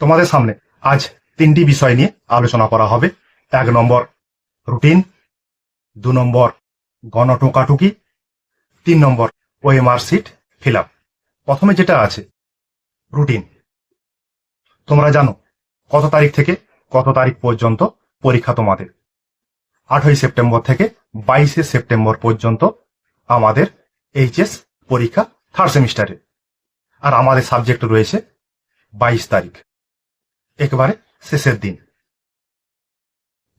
তোমাদের সামনে আজ তিনটি বিষয় নিয়ে আলোচনা করা হবে। এক নম্বর রুটিন, দু নম্বর গণটোকাটুকি, তিন নম্বর ওএমআর সিট ফিল প্রথমে যেটা আছে, রুটিন। তোমরা জানো কত তারিখ থেকে কত তারিখ পর্যন্ত পরীক্ষা তোমাদের। আঠই সেপ্টেম্বর থেকে বাইশে সেপ্টেম্বর পর্যন্ত আমাদের এইচএস পরীক্ষা থার্ড সেমিস্টারে। আর আমাদের সাবজেক্ট রয়েছে বাইশ তারিখ। একেবারে শেষের দিন।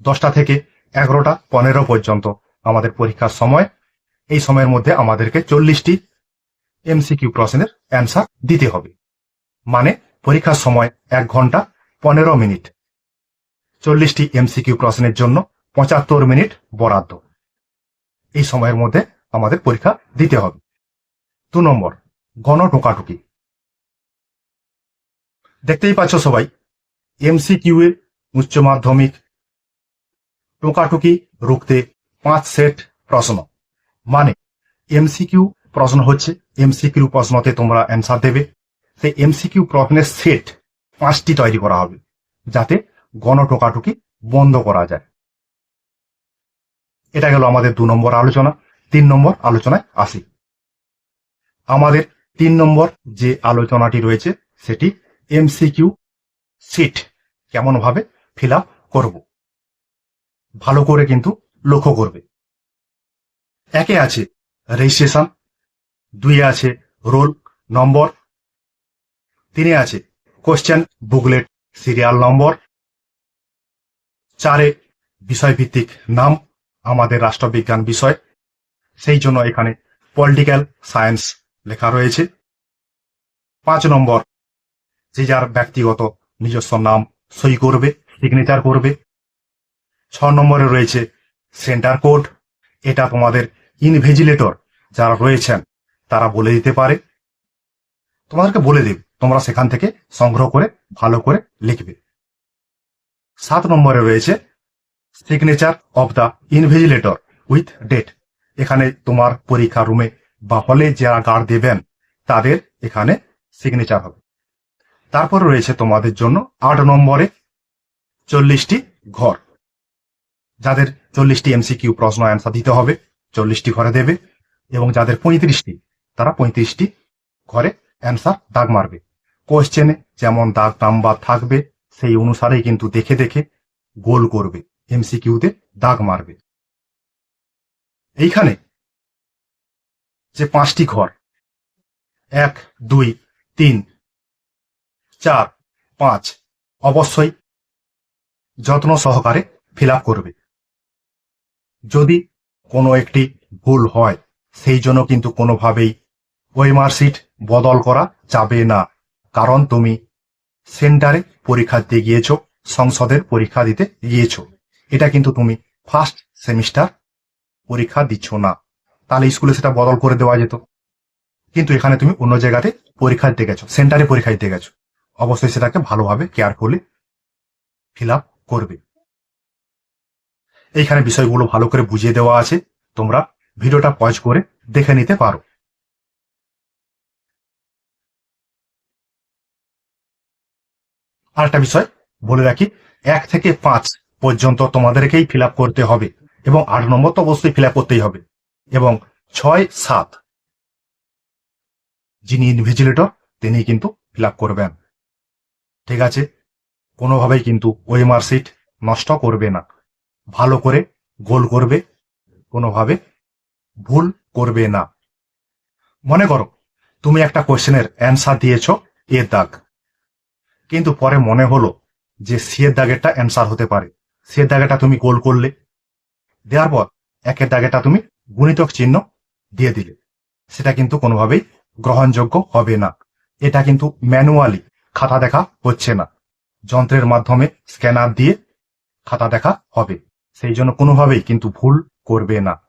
দশটা থেকে এগারোটা, পনেরো পর্যন্ত আমাদের পরীক্ষার সময়। এই সময়ের মধ্যে আমাদেরকে চল্লিশটি এমসিকিউ প্রশ্নের অ্যান্সার দিতে হবে। মানে পরীক্ষার সময় এক ঘণ্টা, পনেরো মিনিট। চল্লিশটি এমসিকিউ প্রশ্নের জন্য পঁচাত্তর মিনিট বরাদ্দ। এই সময়ের মধ্যে আমাদের পরীক্ষা দিতে হবে। দু নম্বর গণ টোকাটুকি দেখতেই পাচ্ছ সবাই এমসিকিউ এ উচ্চ মাধ্যমিক টোকাটুকি রুখতে পাঁচ সেট প্রশ্ন। মানে এমসিকিউ প্রশ্ন হচ্ছে এমসিকিউ প্রশ্নতে তোমরা অ্যান্সার দেবে। সেই এমসিকিউ প্রশ্নের সেট পাঁচটি তৈরি করা হবে, যাতে গণ টোকাটুকি বন্ধ করা যায়। এটা গেল আমাদের দু নম্বর আলোচনা, তিন নম্বর আলোচনায় আসি। আমাদের তিন নম্বর যে আলোচনাটি রয়েছে, সেটি এমসিকিউ সিট কেমন ভাবে ফিল আপ করব? ভালো করে কিন্তু লক্ষ্য করবে। একে আছে রেজিস্ট্রেশন দুই আছে রোল নম্বর তিনে আছে কোশ্চেন বুকলেট সিরিয়াল নম্বর চারে বিষয়ভিত্তিক নাম, আমাদের রাষ্ট্রবিজ্ঞান বিষয়, সেই জন্য এখানে পলিটিক্যাল সায়েন্স লেখা রয়েছে। পাঁচ নম্বর, যে যার ব্যক্তিগত নিজস্ব নাম সই করবে সিগনেচার করবে। ছ নম্বরে রয়েছে সেন্টার কোড এটা তোমাদের ইনভেজিলেটর যারা রয়েছেন, তারা বলে দিতে পারে। তোমাদেরকে বলে দেবে, তোমরা সেখান থেকে সংগ্রহ করে, ভালো করে লিখবে। সাত নম্বরে রয়েছে signature of the invigilator with date এখানে তোমার পরীক্ষা রুমে বা হলে যারা গার্ড দেবেন, তাদের এখানে সিগনেচার হবে। তারপর রয়েছে তোমাদের জন্য আট নম্বরে চল্লিশটি ঘর। যাদের চল্লিশটি এমসিকিউ প্রশ্ন অ্যান্সার দিতে হবে, চল্লিশটি ঘরে দেবে এবং যাদের পঁয়ত্রিশটি, তারা পঁয়ত্রিশটি ঘরে অ্যান্সার দাগ মারবে। কোশ্চেনে যেমন দাগ নাম্বার থাকবে, সেই অনুসারেই কিন্তু দেখে দেখে গোল করবে এমসিকিউতে দাগ মারবে। এইখানে যে পাঁচটি ঘর, এক, দুই, তিন চার, পাঁচ, অবশ্যই যত্ন সহকারে ফিল করবে। যদি কোনো একটি ভুল হয়, সেই জন্য কিন্তু কোনোভাবেই ওই মার্কশিট বদল করা যাবে না। কারণ তুমি সেন্টারে পরীক্ষা দিতে গিয়েছ, সংসদের পরীক্ষা দিতে গিয়েছ। এটা কিন্তু তুমি ফার্স্ট সেমিস্টার পরীক্ষা দিচ্ছ না। তাহলে স্কুলে সেটা বদল করে দেওয়া যেত। কিন্তু এখানে তুমি অন্য জায়গাতে পরীক্ষা দিতে গেছো সেন্টারে পরীক্ষা দিতে গেছো। অবশ্যই সেটাকে ভালোভাবে কেয়ারফুলি ফিল আপ করবে। এইখানে বিষয়গুলো ভালো করে বুঝিয়ে দেওয়া আছে। তোমরা ভিডিওটা পজ করে দেখে নিতে পারো। আরেকটা বিষয় বলে রাখি, এক থেকে পাঁচ পর্যন্ত তোমাদেরকেই ফিল করতে হবে এবং আট নম্বর তো অবশ্যই ফিল করতেই হবে এবং ছয়, সাত যিনি ইনভিজিলেটর তিনি কিন্তু ফিল করবেন। ঠিক আছে? কোনোভাবেই কিন্তু ওই মার্কশিট নষ্ট করবে না। ভালো করে গোল করবে, কোনোভাবে ভুল করবে না। মনে করো, তুমি একটা কোশ্চেনের অ্যান্সার দিয়েছ এর দাগ। কিন্তু পরে মনে হলো যে সি এর দাগেরটা অ্যান্সার হতে পারে। সি এর দাগেটা তুমি গোল করলে। দেওয়ার পর একের দাগেটা তুমি গুণিতক চিহ্ন দিয়ে দিলে। সেটা কিন্তু কোনোভাবেই গ্রহণযোগ্য হবে না। এটা কিন্তু ম্যানুয়ালি খাতা দেখা হচ্ছে না। যন্ত্রের মাধ্যমে স্ক্যানার দিয়ে খাতা দেখা হবে। সেই জন্য কোনোভাবেই কিন্তু ভুল করবে না।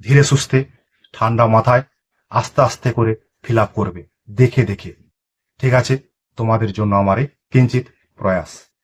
ধীরে সুস্থে ঠান্ডা মাথায় আস্তে আস্তে করে ফিল করবে। দেখে দেখে। ঠিক আছে, তোমাদের জন্য আমার কিঞ্চিত প্রয়াস।